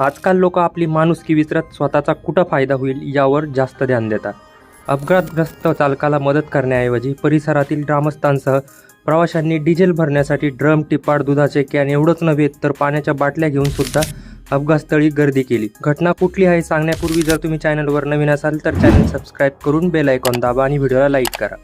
आजकाल लोक आपली माणुसकी विसरत स्वतःचा कुठं फायदा होईल यावर जास्त ध्यान देतात. अपघातग्रस्त चालकाला मदत करण्याऐवजी परिसरातील ग्रामस्थांसह प्रवाशांनी डिझेल भरण्यासाठी ड्रम टिपाड दुधाचे कॅन एवढंच नव्हे तर पाण्याच्या बाटल्या घेऊन सुद्धा अपघातस्थळी गर्दी केली. घटना कुठली आहे सांगण्यापूर्वी जर तुम्ही चॅनलवर नवीन असाल तर चॅनल सबस्क्राईब करून बेल आयकॉन दाबा आणि व्हिडिओला लाईक करा.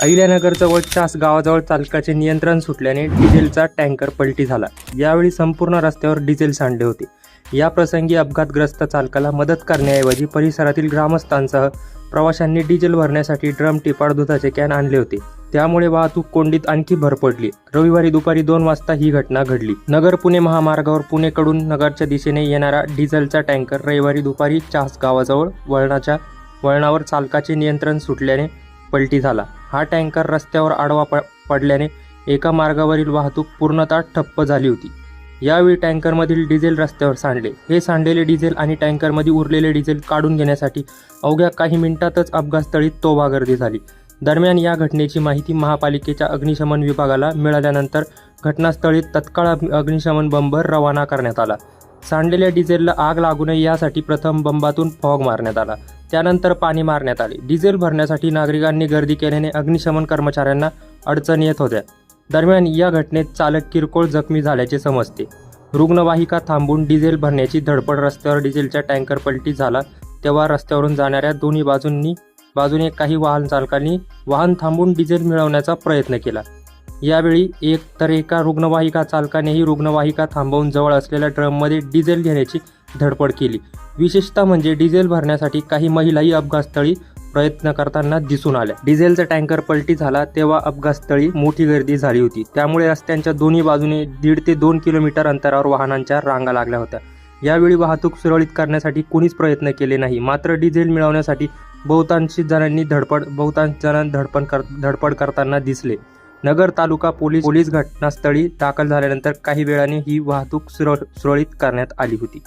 अहिल्यानगरजवळ चास गावाजवळ चालकाचे नियंत्रण सुटल्याने डिझेलचा टँकर पलटी झाला. यावेळी संपूर्ण रस्त्यावर डिझेल सांडले होते. या प्रसंगी अपघातग्रस्त चालकाला मदत करण्याऐवजी परिसरातील ग्रामस्थांसह प्रवाशांनी डिझेल भरण्यासाठी ड्रम टिपाड दुधाचे कॅन आणले होते. त्यामुळे वाहतूक कोंडीत आणखी भर पडली. रविवारी दुपारी दोन वाजता ही घटना घडली. नगर पुणे महामार्गावर पुणेकडून नगरच्या दिशेने येणारा डिझेलचा टँकर रविवारी दुपारी चास गावाजवळ वळणाच्या वळणावर चालकाचे नियंत्रण सुटल्याने पलटी झाला. हा टँकर रस्त्यावर आडवा प पडल्याने एका मार्गावरील वाहतूक पूर्णतः ठप्प झाली होती. यावेळी टँकरमधील डिझेल रस्त्यावर सांडले. हे सांडलेले डिझेल आणि टँकरमध्ये उरलेले डिझेल काढून घेण्यासाठी अवघ्या काही मिनिटातच अपघातस्थळी तोबा गर्दी झाली. दरम्यान या घटनेची माहिती महापालिकेच्या अग्निशमन विभागाला मिळाल्यानंतर घटनास्थळी तत्काळ अग्निशमन बंब रवाना करण्यात आला. सांडलेल्या डिझेलला आग लागू नये यासाठी प्रथम बंबातून फॉग मारण्यात आला. त्यानंतर पाणी मारण्यात आले. डिझेल भरण्यासाठी नागरिकांनी गर्दी केल्याने अग्निशमन कर्मचाऱ्यांना अडचणी येत होत्या. दरम्यान या घटनेत चालक किरकोळ जखमी झाल्याचे समजते. रुग्णवाहिका थांबून डिझेल भरण्याची धडपड रस्त्यावर डिझेलच्या टँकर पलटी झाला तेव्हा रस्त्यावरून जाणाऱ्या दोन्ही बाजूंनी बाजूने काही वाहन चालकांनी वाहन थांबून डिझेल मिळवण्याचा प्रयत्न केला. यावेळी एक तर एका रुग्णवाहिका चालकानेही रुग्णवाहिका थांबवून जवळ असलेल्या ड्रममध्ये डिझेल घेण्याची धडपड केली. विशेषतः म्हणजे डिझेल भरण्यासाठी काही महिलाही अपघातस्थळी प्रयत्न करताना दिसून आल्या. डिझेलचा टँकर पलटी झाला तेव्हा अपघातस्थळी मोठी गर्दी झाली होती. त्यामुळे रस्त्यांच्या दोन्ही बाजूने दीड ते दोन किलोमीटर अंतरावर वाहनांच्या रांगा लागल्या होत्या. यावेळी वाहतूक सुरळीत करण्यासाठी कोणीच प्रयत्न केले नाही. मात्र डिझेल मिळवण्यासाठी बहुतांश जणांनी धडपड बहुतांश जणांनी धडपड कर धडपड करताना दिसले. नगर तालुका पोलीस पोलीस घटनास्थळी दाखल झाल्यानंतर काही वेळाने ही वाहतूक सुरळ सुरळीत करण्यात आली होती.